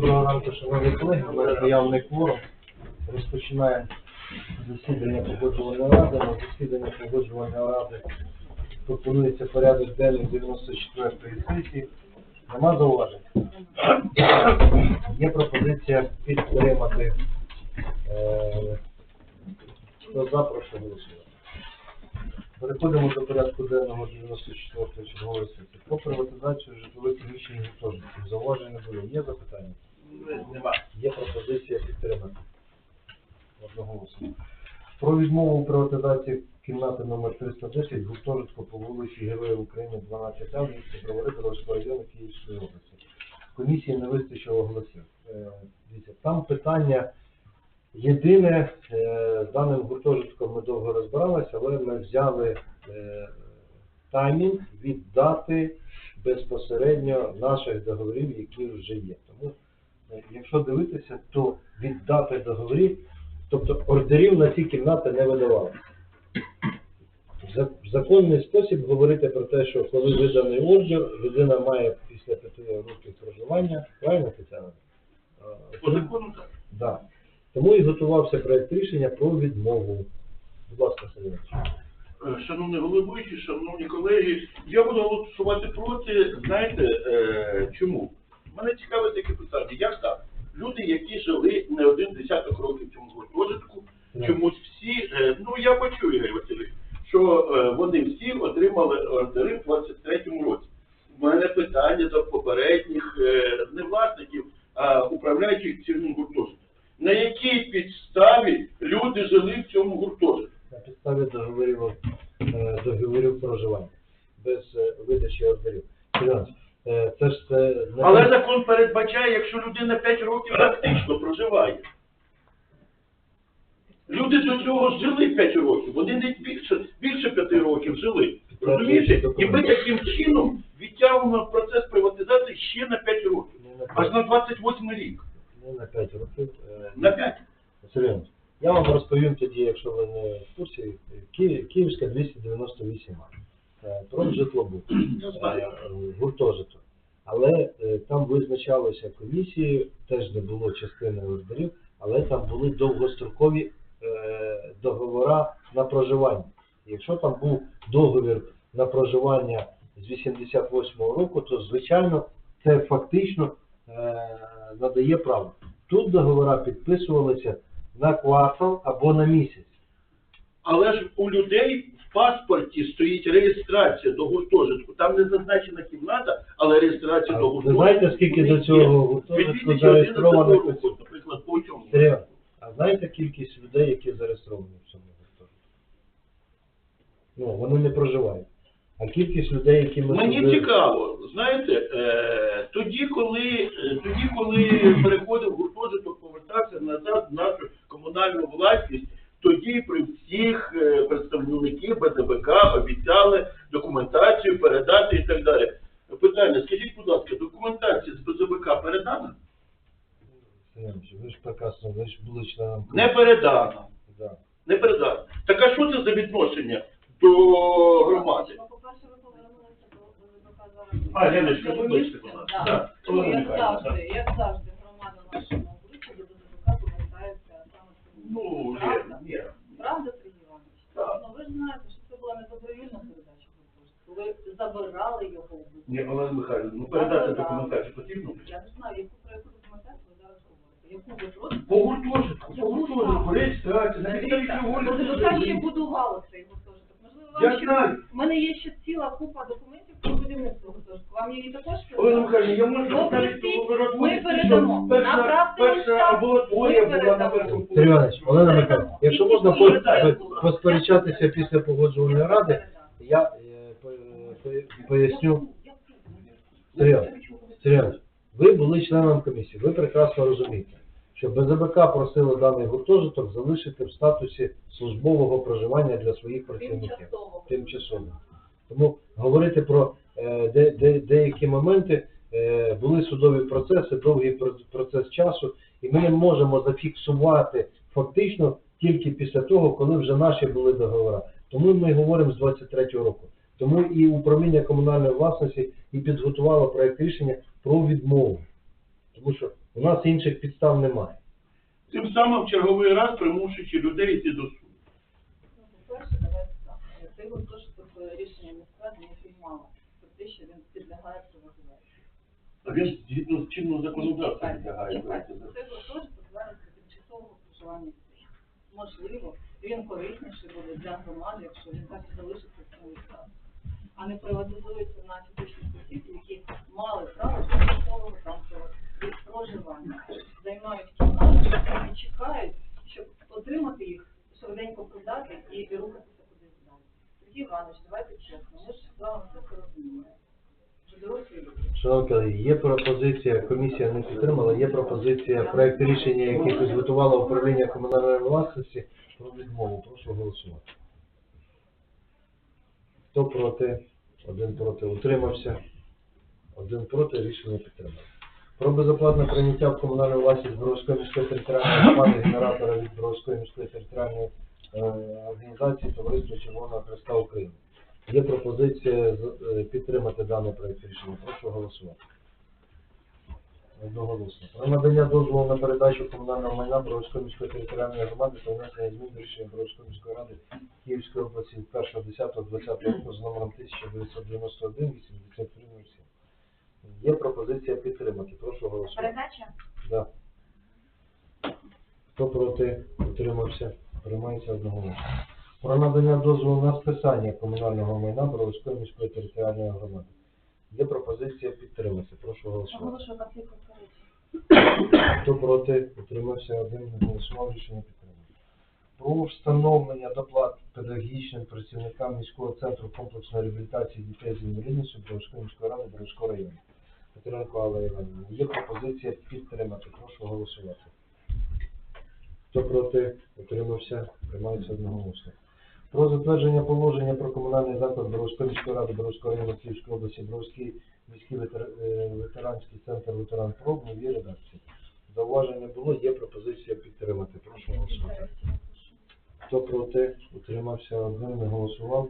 Доброго ранку, шановні колеги. У мене наявний кворум. Розпочинаємо засідання погоджувальної ради. На засідання погоджувальної ради пропонується порядок денний 94-ї сесії. Нема зауважень? Є пропозиція підтримати. Е, Хто за, прошу голосувати. Переходимо до порядку денного 94-ї чергової сесії. Про приватизацію житлових приміщень гуртожитків. Зауважень не було. Є запитання? Є пропозиція підтримати. Одноголосно. Про відмову у приватизації кімнати номер 310 гуртожитку по вулиці Героїв України 12 а в місті Бровари району Київської області. Комісії не вистачило голосів. Е, там питання єдине, е, з даним гуртожитком ми довго розбиралися, але ми взяли е, таймінг від дати безпосередньо наших договорів, які вже є. Е, Якщо дивитися, то від дати договорів, тобто ордерів на ці кімнати не видавали. В законний спосіб говорити про те, що коли виданий ордер, людина має після п'яти років проживання, правильно Тетяна? По закону так. Да. Тому і готувався проект рішення про відмову. Будь ласка, Сергій. Е, Шановний головуючий, шановні колеги, я буду голосувати проти, знаєте, е, чому? Мене цікавить таке питання. Як так? Люди, які жили не один десяток років в цьому гуртожитку, чомусь всі, е, ну я почув, Ігор Васильович, що е, вони всі отримали ордери в 23-му році. У мене питання до попередніх е, не власників, а управляючих цим гуртожитком. На якій підставі люди жили в цьому гуртожитку? На підставі договорів, договорів проживання без видачі ордерів. Е, Це ж це не Але закон передбачає, якщо людина 5 років фактично проживає. Люди до цього жили 5 років, вони не більше, більше 5 років жили. Розумієте? І ми таким чином відтягуємо процес приватизації ще на 5 років. не на Аж на 28 рік. не на 5 років. е, На 5. Сергій Іванович, Я вам розповім тоді, якщо ви не в курсі, Ки- Київська 298 Е, про житлобуд, Я. Е, гуртожиток. Але е, там визначалися комісії, теж не було частини ордерів, але там були довгострокові е, договори на проживання. Якщо там був договір на проживання з 88-го року, то звичайно це фактично е, надає право. Тут договори підписувалися на квартал або на місяць. Але ж у людей в паспорті стоїть реєстрація до гуртожитку. Там не зазначена кімната, але реєстрація А до гуртожитку. знаєте, скільки до цього гуртожитку Від 2011 зареєстровано Наприклад, по цьому. А знаєте кількість людей, які зареєстровані в цьому гуртожитку? Ну, вони не проживають. А кількість людей, які ми Мені туди- цікаво, знаєте, е, тоді, коли е, тоді, коли переходив гуртожиток, повертався назад в нашу комунальну власність, тоді при всіх е, представників БДБК обіцяли документацію передати і так далі. Питання, скажіть, будь ласка, документація з БДБК передана? Ви ж прекрасно, ви ж були членом. Не передана. Да. Не передана. Так а що це за відношення до громади? Ну, по-перше, ви повернулися до ВВП зараз. А, Леночка, вибачте, будь ласка. Так, Ну, як завжди, як завжди, громада нашого обличчя до ВВП повертається саме з цим. Ну, Правда? Правда, Сергій Іванович? Так. Ну, ви ж знаєте, що це була недобровільна передача гуртожитку. Ви забирали його в. Ні, Олена Михайлівна, ну передати документацію потрібно? Я не знаю, яку про яку документацію ви зараз говорите. Яку ви просто... По гуртожитку, по гуртожитку, реєстрація, на підставі чого Може, ще будувало цей гуртожиток. Можливо, Я ще... знаю. У мене є ще ціла купа документів про будівництво гуртожитку. Вам її також Розповісти, Ми передамо. Направте перша листа. амбулаторія Ми була на передамо. першому Сергій Іванович, Олена. Михайлівна, якщо можна по- по- посперечатися після погоджувальної ради, я е, по- по- поясню. Сергій Іванович, Сергій Іванович, ви були членом комісії, ви прекрасно розумієте, що БЗБК просило даний гуртожиток залишити в статусі службового проживання для своїх працівників. Тимчасово. Тимчасово. Тому говорити про де, де, деякі моменти, е, були судові процеси, довгий процес часу, і ми не можемо зафіксувати фактично тільки після того, коли вже наші були договори. Тому ми говоримо з 23-го року. Тому і управління комунальної власності і підготувало проект рішення про відмову. Тому що У нас інших підстав немає. Тим самим в черговий раз примушуючи людей йти до суду. Ну, по-перше, давайте так. Цей гуртожиток е, рішення міськради не приймала про те, що він підлягає приватизації. А він згідно з чинного законодавства підлягає. Чекайте, Це зараз для тимчасового проживання дітей. Можливо, він корисніший буде для громади, якщо він так залишиться в цьому стані. А не приватизується на фізичних осіб, які мали право тимчасового там проживання. Займають кімнати і чекають, щоб отримати їх, швиденько продати і, рухатися. Сергій Іванович, давайте чесно, ми ж з вами все розуміємо. Шановні є пропозиція, комісія не підтримала, є пропозиція проект рішення, який підготувало управління комунальної власності про відмову. Прошу голосувати. Хто проти? Один проти. Утримався. Один проти. Рішення підтримано. Про безоплатне прийняття в комунальну власність Боровської міської територіальної громади генератора від Боровської міської територіальної організації Товариства Червоного Хреста України. Є пропозиція е, підтримати даний проект рішення. Прошу голосувати. Одноголосно. Про надання дозволу на передачу комунального майна Боровської міської територіальної громади та внесення змін до рішення Боровської міської ради Київської області 1.10.20 року з номером 1991 8307. Є пропозиція підтримати. Прошу голосувати. Передача? Да. Хто проти? Утримався? Приймається одноголосно. Про надання дозволу на списання комунального майна Боровської міської територіальної громади. Є пропозиція підтримати. Прошу голосувати. Оголошую конфлікт інтересів. Хто проти? Утримався один не голосував, рішення підтримано. Про встановлення доплат педагогічним працівникам міського центру комплексної реабілітації дітей з інвалідністю Боровської міської ради Боровського району. Петренко Алла Іванівна. Є пропозиція підтримати. Прошу голосувати. Хто проти? Утримався? Приймається одноголосно. Про затвердження положення про комунальний заклад Боровської ради Боровського району Київської області Боровський міський е, ветеранський центр ветеран ПРО в новій редакції. Зауваження було, є пропозиція підтримати. Прошу голосувати. Хто проти? Утримався один, не голосував.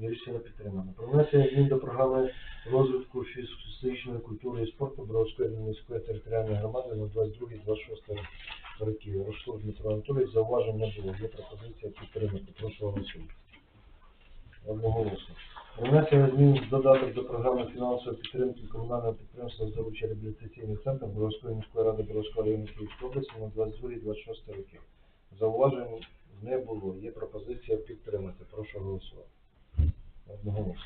Рішення підтримано. Про внесення змін до програми розвитку фізичної культури і спорту Боровської міської територіальної громади на 22-26 років. Рошло Дмитро Анатолійович, зауважень не було. Є пропозиція підтримати. Прошу голосувати. Одноголосно. Про внесення змін додаток до програми фінансової підтримки комунального підприємства «Здоровчий реабілітаційний центр Боровської міської ради Боровського району Київської області на 22-26 років. Зауважень не було. Є пропозиція підтримати. Прошу голосувати. Одноголосно.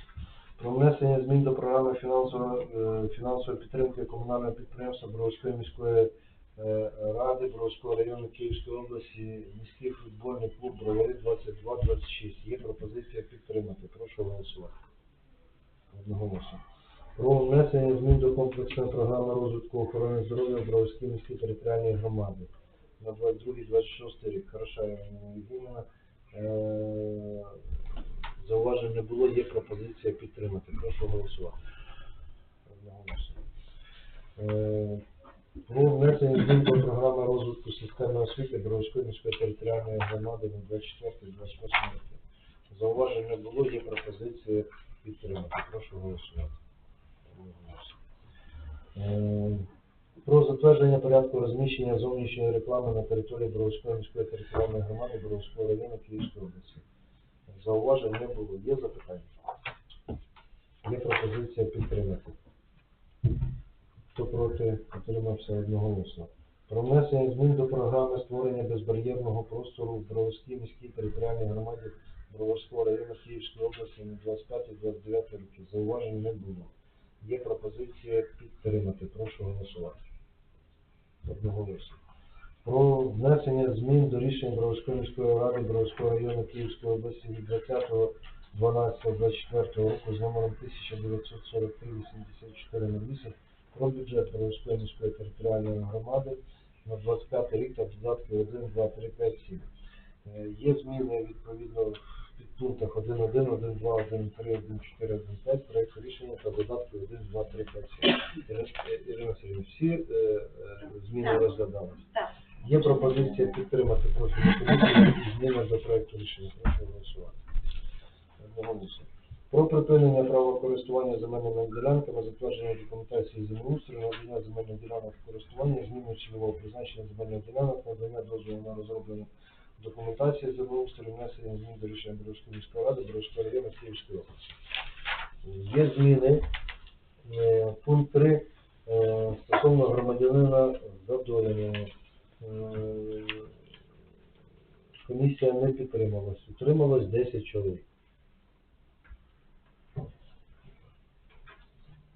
Про внесення змін до програми фінансової, е, фінансової підтримки комунального підприємства Боровської міської е, ради Боровського району Київської області міський футбольний клуб Бровари 22-26. Є пропозиція підтримати. Прошу голосувати. Одноголосно. Про внесення змін до комплексної програми розвитку охорони здоров'я в Броварській міській громаді на 22-26 рік. Хороша Євгенівна. Зауважень не було, є пропозиція підтримати. Прошу голосувати. Е, Про внесення змін до програми розвитку системи освіти Бровської міської територіальної громади на 24-28 роки. Зауважень не було, є пропозиція підтримати. Прошу голосувати. Е, Про затвердження порядку розміщення зовнішньої реклами на території Бровської міської територіальної громади Бровського району Київської області. Зауважень не було. Є запитання? Є пропозиція підтримати. Хто проти, утримався одноголосно. Про внесення змін до програми створення безбар'єрного простору в Броварській міській територіальній громаді Броварського району Київської області на 25-29 роки. Зауважень не було. Є пропозиція підтримати. Прошу голосувати. Одноголосно. Про внесення змін до рішення Броварської міської ради Броварського району Київської області від 20.12.24 року з номером 1943-8408 про бюджет Броварської міської територіальної громади на 25 рік та додатки 1, 2, 3, 5, 7. Е, Є зміни відповідно в підпунктах 1.1, 1.2, 1.3, 1.4, 1.5 проєкту рішення та додатки 1, 2, 3, 5, 7. Ірина е, Ірина Сергійовна, всі е, е, зміни Так. розглядалися? Так. Є пропозиція підтримати профільну комісію зміни до проекту рішення. Прошу голосувати. Про припинення права користування земельними ділянками, затвердження документації землеустрою, надання земельних ділянок користування, зміну цільового призначення земельних ділянок, надання дозволу на розроблення документації землеустрою, внесення змін до рішення Бродської міської ради, Бродського району Київської області. Є зміни. Е, Пункт 3 е, стосовно громадянина Задоїна. Не підтрималась. Утрималось 10 чоловік.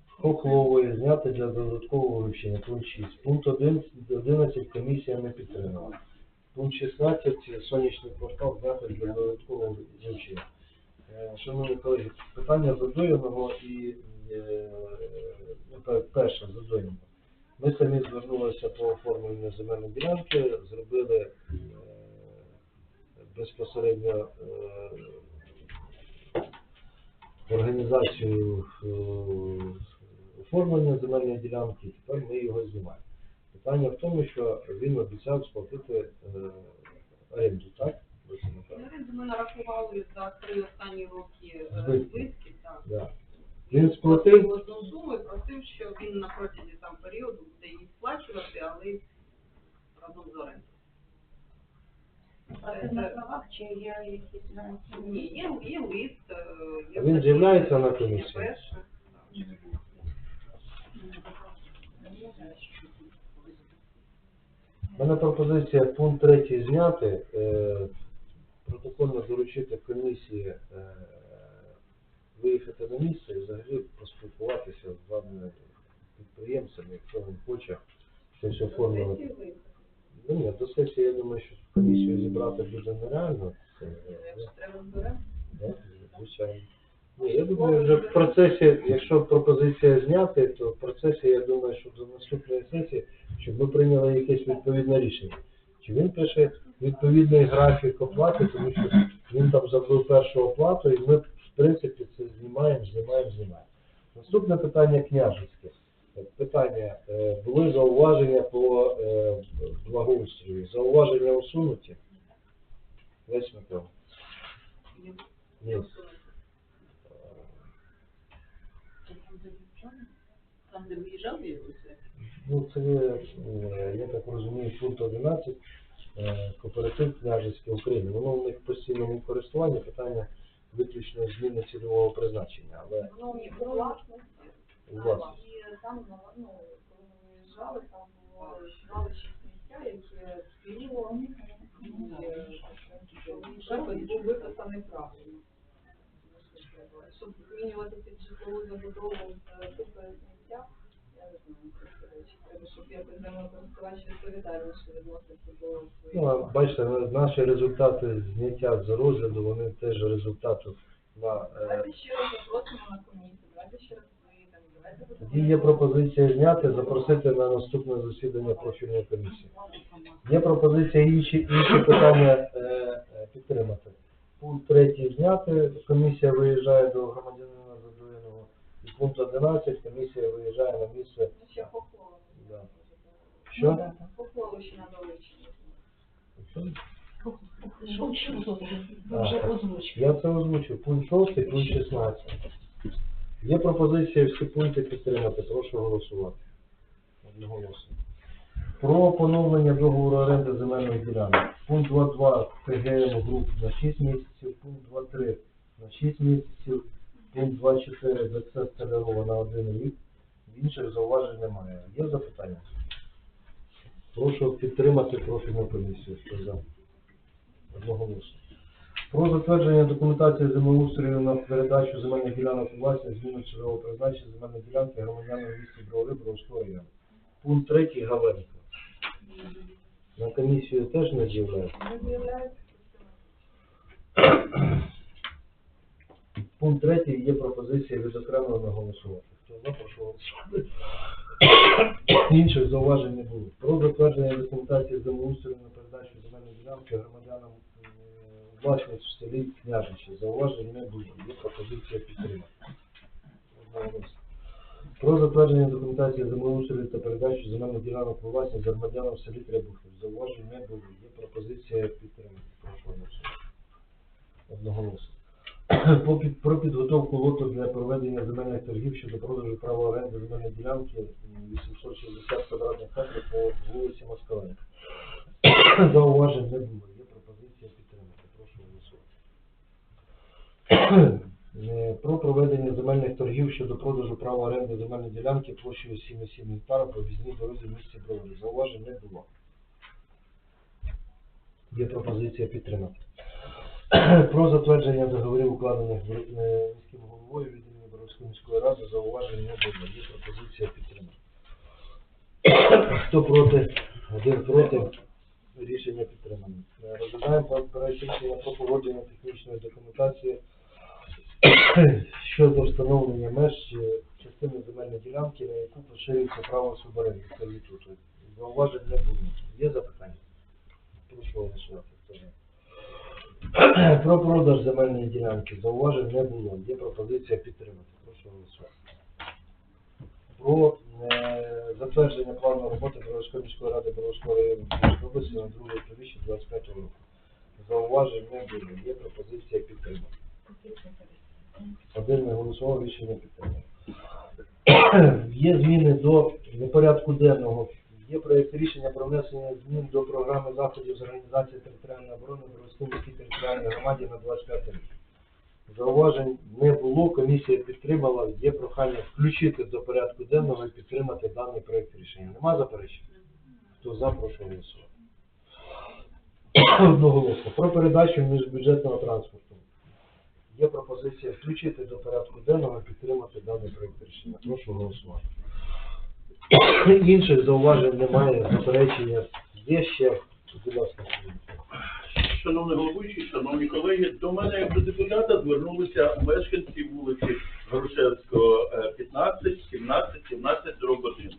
Хохлової зняти для додаткового вивчення. Пункт 6. Пункт 11 комісія не підтримала. Пункт 16 сонячний квартал зняти для додаткового вивчення. Е, Шановні колеги, питання задоєного і е, ну, перше задоєного. Ми самі звернулися по оформленню земельної ділянки, зробили е, безпосередньо е, організацію е, оформлення земельної ділянки, тепер ми його знімаємо. Питання в тому, що він обіцяв сплатити е, оренду, так? Оренду ми нарахували за три останні роки Збитки. збитки, так. Да. Він сплатив, одну суму і просив, що він на протязі там періоду буде її сплачувати, але разом з орендою. А це на правах чи є якісь гарантії? Ні, є, є лист, е, є він з'являється на комісії? перше. У мене пропозиція пункт третій зняти, е, протокольно доручити комісії е, виїхати на місце і взагалі поспілкуватися з даними підприємцями, якщо він хоче щось оформлювати. Ну ні, до сесії я думаю, що комісію зібрати буде нереально. Це, е, Якщо треба зберемо. Да, звичайно. Ні, я думаю, вже в процесі, якщо пропозиція зняти, то в процесі, я думаю, що до наступної сесії, щоб ми прийняли якесь відповідне рішення. Чи він пише відповідний графік оплати, тому що він там забив першу оплату, і ми, в принципі, це знімаємо, знімаємо, знімаємо. Наступне питання княжицьке. Питання, е, були зауваження по е, благоустрою. Зауваження усунуті? Весь Микола. Ні. Там, де виїжджали якось? Ну, це, е, я так розумію, пункт 11, е, кооператив княжицький України. Воно у них в постійному користуванні питання виключно зміни цільового призначення, але Ну, ні, власне. У вас. Там, ну, коли ми виїжджали, там було звалище сміття, яке спіло, і був виписаний правильно. Щоб змінювати під житлову забудову з типу сміття, я не знаю, речі. Треба, щоб якось землекористувач відповідальніше відносився до. Ну, а бачите, наші результати зняття з розгляду, вони теж результату на... е, Давайте ще раз запросимо на комісію, давайте ще раз. Тоді є пропозиція зняти, запросити на наступне засідання профільної комісії. Є пропозиція інші, інші питання е, е, підтримати. Пункт третій зняти, комісія виїжджає до громадянина задоєного. І пункт 11, комісія виїжджає на місце. Ще. Да. Що? Ще на. Що, що, що? Вже озвучили. Я це озвучив. Пункт 6, пункт 16. Є пропозиція всі пункти підтримати. Прошу голосувати. Одноголосно. Про поновлення договору оренди земельних ділянок. Пункт 2.2 КГМ груп на 6 місяців, пункт 2.3 на 6 місяців, пункт 2.4 ДЦ Столярова на 1 рік. Інших зауважень немає. Є запитання? Прошу підтримати профільну комісію. Одноголосно. Про затвердження документації землеустрою на передачу земельних ділянок у власність зміну цільового призначення земельної ділянки громадянам місті Бровари Бровського району. Пункт третій Галенко. На комісію теж не з'являється. Пункт третій є пропозиція відокремлено голосувати. Хто за, прошу голосувати. Інших зауважень не було. Про затвердження документації землеустрою на передачу земельної ділянки громадянам у в селі Княжичі. Зауважень не було. Є пропозиція підтримати. Про затвердження документації землеустрою та передачу земельних ділянок у власність громадянам в селі Требухів. Зауважень не було. Є пропозиція підтримати. Прошу. Одноголосно. про підготовку лоту для проведення земельних торгів щодо продажу права оренди земельної ділянки 860 квадратних метрів по вулиці Москаленка. Зауважень не було. Є пропозиція підтримати. Прошу голосувати. Е, Про проведення земельних торгів щодо продажу права оренди земельної ділянки площею 7,7 гектара по об'їзній дорозі в місті Бровари. Зауважень не було. Є пропозиція підтримати. Про затвердження договорів, укладених е, міським головою від імені Боровської міської ради, зауважень не було. Є пропозиція підтримати. Хто проти? Один проти. Рішення підтримано. Е, Розглядаємо про- рішення про погодження технічної документації щодо встановлення меж е, частини земельної ділянки, на яку поширюється право суборенди сервітуту. Зауважень не було. Є запитання? Прошу голосувати. Про продаж земельної ділянки зауважень не було. Є пропозиція підтримати. Прошу голосувати. Про е, затвердження плану роботи Броварської міської ради Броварського району області на друге півріччя 25 року. Зауважень не було. Є пропозиція підтримати. Один не голосував, рішення підтримано. Є зміни до порядку денного. Є проєкт рішення про внесення змін до програми заходів з організації територіальної оборони Броварської міській територіальній громаді на 25 рік. Зауважень не було, комісія підтримала, є прохання включити до порядку денного і підтримати даний проєкт рішення. Нема заперечень? Хто за, прошу голосувати. Одноголосно. Про передачу міжбюджетного транспорту. Є пропозиція включити до порядку денного і підтримати даний проєкт рішення. Прошу голосувати. Інших зауважень немає, заперечення є ще. Будь ласка. Шановний головуючий, шановні колеги, до мене як до депутата звернулися мешканці вулиці Грушевського е, 15, 17, 17, дроб 1.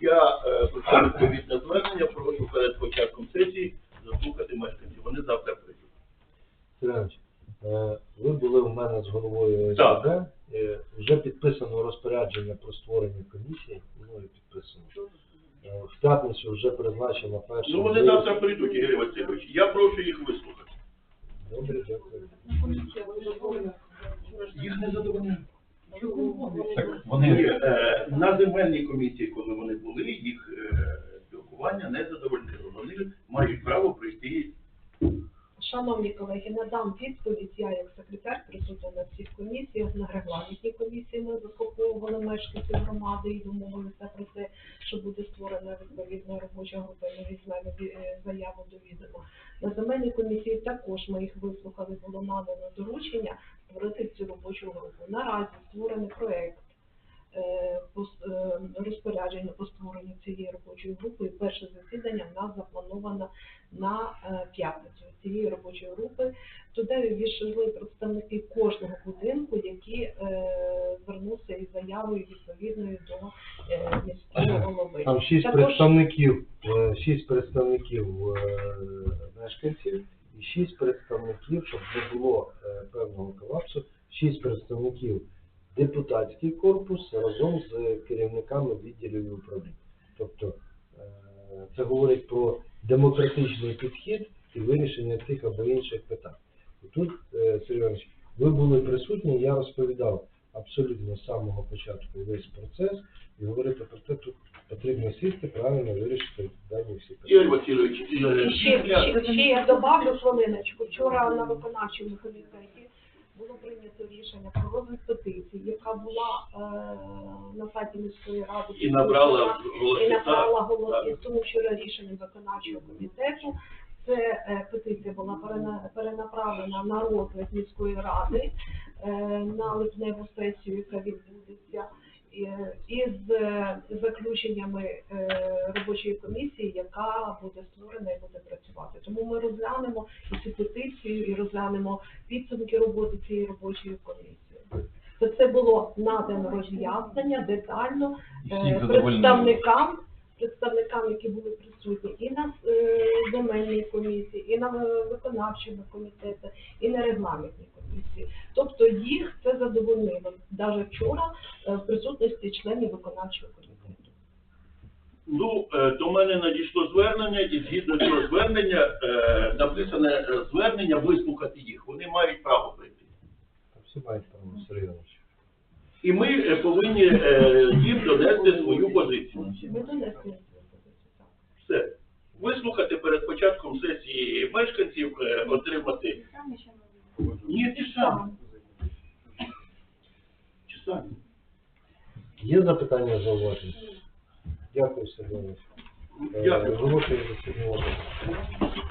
Я е, писав відповідне звернення, прошу перед початком сесії заслухати мешканців. Вони завтра прийдуть. Е, ви були у мене з головою Так. ОСБ. Е, Вже підписано розпорядження про створення комісії, мною підписано. Е, В п'ятницю вже призначено перше. Ну вони завтра прийдуть, Ігор Васильович. Я прошу їх вислухати. Добре, дякую. Їх не. Так Ні, вони е, на земельній комісії, коли вони були, їх е, спілкування не задовольнило. Вони мають право прийти. Шановні колеги, надам відповідь. Я як секретар присутня на всіх комісіях, на регламентній комісії ми заслуховували мешканців громади і домовилися про те, що буде створена відповідна робоча група. Ми візьмемо ві- е, заяву до відома. На земельній комісії також ми їх вислухали, було надано доручення створити цю робочу групу. Наразі створений проект. Е, е, розпорядження по створенню цієї робочої групи. І перше засідання в нас заплановано на е, п'ятницю цієї робочої групи. Туди ввійшли представники кожного будинку, які звернувся із заявою відповідною до міського голови. Там шість Також- представників, шість представників мешканців і шість представників, щоб не було певного колапсу, шість представників депутатський корпус разом з керівниками відділів і управлінь. Тобто е, це говорить про демократичний підхід і вирішення тих або інших питань. І тут, е, Сергій Іванович, ви були присутні, я розповідав абсолютно з самого початку весь процес і говорити про те, тут потрібно сісти, правильно вирішити дані всі Ігор питання. Васильович, ще, ще, ще я добавлю хвилиночку. Вчора на виконавчому комітеті було прийнято рішення про розгляд петиції, яка була е, на сайті міської ради. і набрала і набрала Так, голоси. так. Тому вчора рішенням виконавчого комітету це е, петиція була перена- перенаправлена на розгляд міської ради е, на липневу сесію, яка відбудеться. Із е, заключеннями е, робочої комісії, яка буде створена і буде працювати. Тому ми розглянемо і цю петицію, і розглянемо цієї робочої комісії. То це було надано роз'яснення детально е, представникам, представникам, які були присутні і на е, земельній комісії, і на виконавчому комітеті, і на регламентній комісії. Тобто їх це задовольнило навіть вчора е, в присутності членів виконавчого комітету. Ну, до мене надійшло звернення, і згідно цього звернення, написане звернення вислухати їх. Вони мають право прийти. Всі мають право, Сергій Іванович. І ми е, повинні е, їм донести свою позицію. Ми донесли. Так. Все. Вислухати перед початком сесії мешканців, е, отримати. Ні, ті самі. Ті самі. Є запитання зауваження? Дякую, Сергій Іванович. Е, Дякую. Засідання.